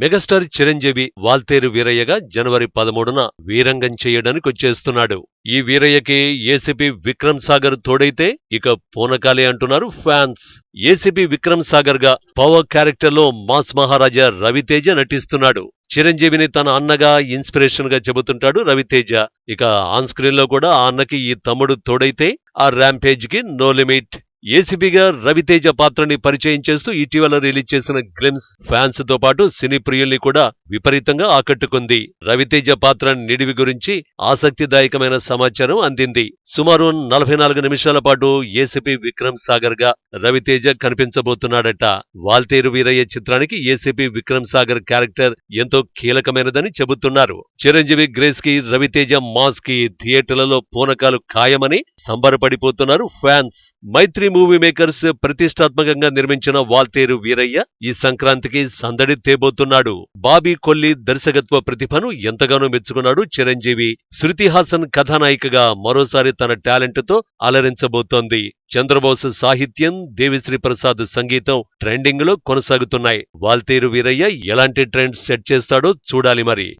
Megastar Chiranjeevi Waltair వీరయ్యగా జనవరి పదమూడున వీరంగం చేయడానికి వచ్చేస్తున్నాడు. ఈ వీరయ్యకి ఏసీపీ విక్రమ్ సాగర్ తోడైతే ఇక పూనకాలే అంటున్నారు ఫ్యాన్స్. ఏసీపీ విక్రమ్ సాగర్గా పవర్ క్యారెక్టర్లో మాస్ మహారాజా రవితేజ నటిస్తున్నాడు. చిరంజీవిని తన అన్నగా ఇన్స్పిరేషన్గా చెబుతుంటాడు రవితేజ. ఇక ఆన్ స్క్రీన్లో కూడా ఆ అన్నకి ఈ తమ్ముడు తోడైతే ఆ ర్యాంపేజ్కి నో లిమిట్. ఏసీబీగా రవితేజ పాత్రని పరిచయం చేస్తూ ఇటీవల రిలీజ్ చేసిన గ్లిమ్స్ ఫ్యాన్స్తో పాటు సినీ ప్రియుల్ని కూడా విపరీతంగా ఆకట్టుకుంది. రవితేజ పాత్ర నిడివి గురించి ఆసక్తిదాయకమైన సమాచారం అందింది. సుమారు నలభై నాలుగు నిమిషాల పాటు ఏసీపీ విక్రమ్ సాగర్గా రవితేజ కనిపించబోతున్నాడట. వాల్తేరు వీరయ్య చిత్రానికి ఏసీపీ విక్రమ్ సాగర్ క్యారెక్టర్ ఎంతో కీలకమైనదని చెబుతున్నారు. చిరంజీవి గ్రేస్కి రవితేజ మాస్కి థియేటర్లలో పూనకాలు ఖాయమని సంబరపడిపోతున్నారు ఫ్యాన్స్. మైత్రి మూవీ మేకర్స్ ప్రతిష్టాత్మకంగా నిర్మించిన వాల్తేరు వీరయ్య ఈ సంక్రాంతికి సందడి తేబోతున్నాడు. బాబీ కొల్లి దర్శకత్వ ప్రతిభను ఎంతగానో మెచ్చుకున్నాడు చిరంజీవి. శృతి హాసన్ కథానాయికగా మరోసారి తన టాలెంట్తో అలరించబోతోంది. చంద్రబోస్ సాహిత్యం దేవిశ్రీ ప్రసాద్ సంగీతం ట్రెండింగ్లో కొనసాగుతున్నాయి. వాల్తేరు వీరయ్య ఎలాంటి ట్రెండ్ సెట్ చేస్తాడో చూడాలి మరి.